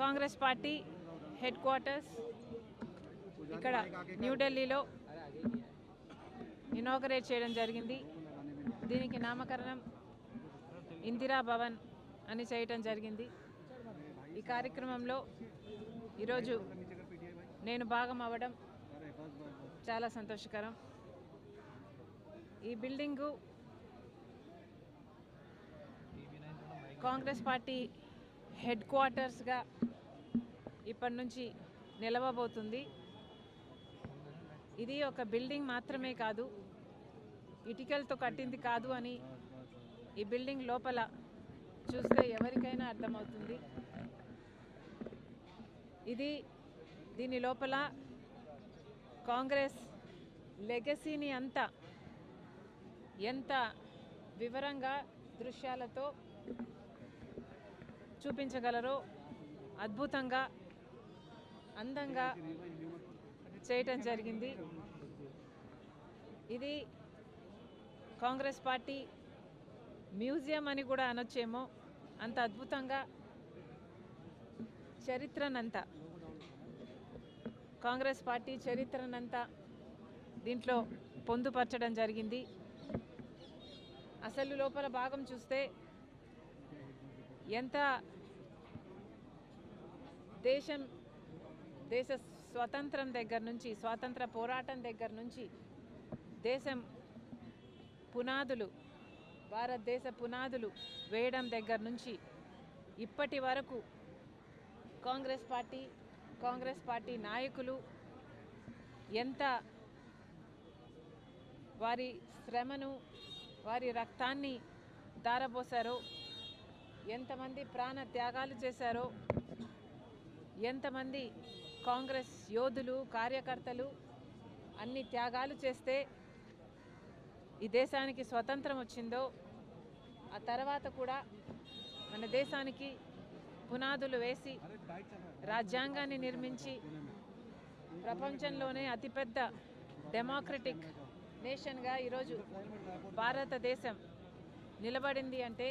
Congress party head quarters ఇక్కడ న్యూఢిల్లీలో inaugurate చేయడం జరిగింది. దీనికి నామకరణం ఇందిరా భవన్ అని చేయటం జరిగింది. ఈ కార్యక్రమంలో ఈరోజు నేను భాగం అవ్వడం చాలా సంతోషకరం. ఈ బిల్డింగు కాంగ్రెస్ పార్టీ హెడ్ క్వార్టర్స్గా ఇప్పటి నుంచి నిలవబోతుంది. ఇది ఒక బిల్డింగ్ మాత్రమే కాదు ఇటుకలతో కట్టింది కాదు అని ఈ బిల్డింగ్ లోపల చూస్తే ఎవరికైనా అర్థమవుతుంది. ఇది దీని లోపల కాంగ్రెస్ లెగసీని అంతా ఎంత వివరంగా దృశ్యాలతో చూపించగలరో అద్భుతంగా అందంగా చేయటం జరిగింది. ఇది కాంగ్రెస్ పార్టీ మ్యూజియం అని కూడా అనొచ్చేమో. అంత అద్భుతంగా చరిత్రనంతా. కాంగ్రెస్ పార్టీ చరిత్రనంతా దీంట్లో పొందుపరచడం జరిగింది. అసలు లోపల భాగం చూస్తే ఎంత దేశం దేశ స్వతంత్రం దగ్గర నుంచి స్వాతంత్ర పోరాటం దగ్గర నుంచి దేశం పునాదులు భారతదేశ పునాదులు వేయడం దగ్గర నుంచి ఇప్పటి వరకు కాంగ్రెస్ పార్టీ కాంగ్రెస్ పార్టీ నాయకులు ఎంత వారి శ్రమను వారి రక్తాన్ని దారబోసారో ఎంతమంది ప్రాణ త్యాగాలు చేశారో ఎంతమంది కాంగ్రెస్ యోధులు కార్యకర్తలు అన్ని త్యాగాలు చేస్తే ఈ దేశానికి స్వతంత్రం వచ్చిందో ఆ తర్వాత కూడా మన దేశానికి పునాదులు వేసి రాజ్యాంగాన్ని నిర్మించి ప్రపంచంలోనే అతిపెద్ద డెమోక్రటిక్ నేషన్గా ఈరోజు భారతదేశం నిలబడింది అంటే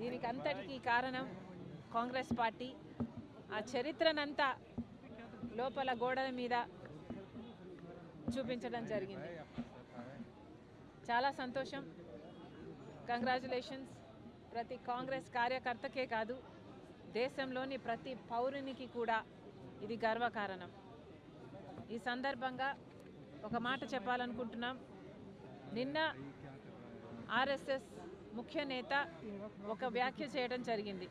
దీనికి అంతటికీ కారణం కాంగ్రెస్ పార్టీ. ఆ చరిత్రనంతా లోపల గోడల మీద చూపించడం జరిగింది. చాలా సంతోషం. కంగ్రాచులేషన్స్ ప్రతి కాంగ్రెస్ కార్యకర్తకే కాదు దేశంలోని ప్రతి పౌరునికి కూడా ఇది గర్వకారణం. ఈ సందర్భంగా ఒక మాట చెప్పాలనుకుంటున్నాం. నిన్న ఆర్ఎస్ఎస్ ముఖ్య నేత ఒక వ్యాఖ్య చేయడం జరిగింది.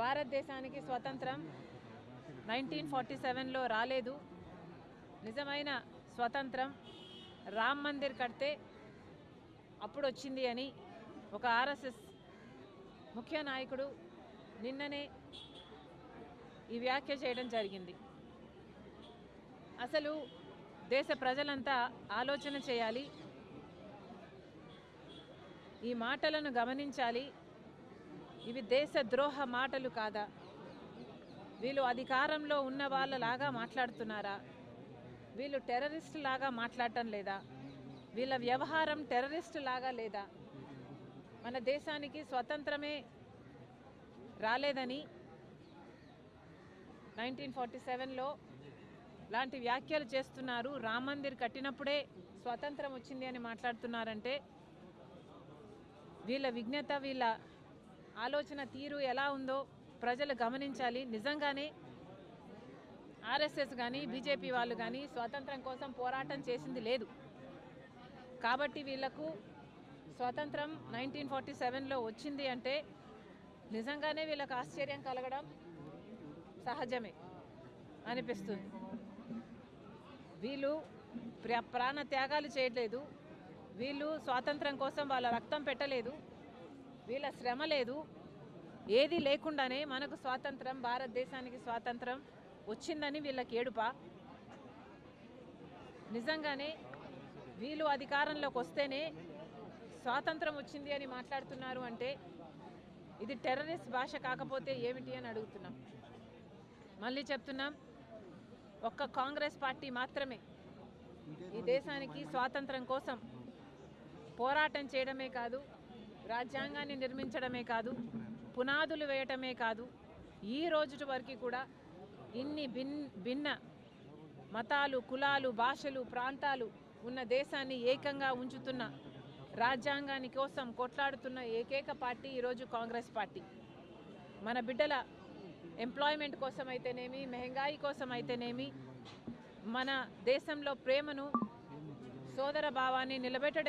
భారతదేశానికి స్వతంత్రం నైన్టీన్ ఫార్టీ సెవెన్లో రాలేదు. నిజమైన స్వతంత్రం రామ్ మందిర్ కడితే అప్పుడు వచ్చింది అని ఒక ఆర్ఎస్ఎస్ ముఖ్య నాయకుడు నిన్ననే ఈ వ్యాఖ్య చేయడం జరిగింది. అసలు దేశ ప్రజలంతా ఆలోచన చేయాలి ఈ మాటలను గమనించాలి. ఇవి దేశ ద్రోహ మాటలు కాదా? వీళ్ళు అధికారంలో ఉన్న వాళ్ళలాగా మాట్లాడుతున్నారా? వీళ్ళు టెర్రరిస్ట్ లాగా మాట్లాడటం లేదా? వీళ్ళ వ్యవహారం టెర్రరిస్ట్ లాగా లేదా? మన దేశానికి స్వతంత్రమే రాలేదని నైన్టీన్ ఫార్టీ సెవెన్లో లాంటి వ్యాఖ్యలు చేస్తున్నారు. రామ్ మందిర్ కట్టినప్పుడే స్వతంత్రం వచ్చింది అని మాట్లాడుతున్నారంటే వీళ్ళ విజ్ఞత వీళ్ళ ఆలోచన తీరు ఎలా ఉందో ప్రజలు గమనించాలి. నిజంగానే ఆర్ఎస్ఎస్ కానీ బీజేపీ వాళ్ళు కానీ స్వాతంత్రం కోసం పోరాటం చేసింది లేదు. కాబట్టి వీళ్ళకు స్వాతంత్రం నైన్టీన్ ఫార్టీ సెవెన్లో వచ్చింది అంటే నిజంగానే వీళ్ళకు ఆశ్చర్యం కలగడం సహజమే అనిపిస్తుంది. వీళ్ళు ప్రాణ త్యాగాలు చేయట్లేదు. వీళ్ళు స్వాతంత్రం కోసం వాళ్ళ రక్తం పెట్టలేదు. వీళ్ళ శ్రమ లేదు. ఏది లేకుండానే మనకు స్వాతంత్రం భారతదేశానికి స్వాతంత్రం వచ్చిందని వీళ్ళకి ఏడుపా? నిజంగానే వీళ్ళు అధికారంలోకి వస్తేనే స్వాతంత్రం వచ్చింది అని మాట్లాడుతున్నారు అంటే ఇది టెర్రరిస్ట్ భాష కాకపోతే ఏమిటి అని అడుగుతున్నాం. మళ్ళీ చెప్తున్నాం ఒక్క కాంగ్రెస్ పార్టీ మాత్రమే ఈ దేశానికి స్వాతంత్రం కోసం పోరాటం చేయడమే కాదు రాజ్యాంగాన్ని నిర్మించడమే కాదు పునాదులు వేయటమే కాదు ఈ రోజు వరకు కూడా ఇన్ని భిన్ భిన్న మతాలు కులాలు భాషలు ప్రాంతాలు ఉన్న దేశాన్ని ఏకంగా ఉంచుతున్న రాజ్యాంగాని కోసం కొట్లాడుతున్న ఏకైక పార్టీ ఈరోజు కాంగ్రెస్ పార్టీ. మన బిడ్డల ఎంప్లాయ్మెంట్ కోసం అయితేనేమి మెహంగాయి కోసం అయితేనేమి మన దేశంలో ప్రేమను సోదర భావాన్ని నిలబెట్టడం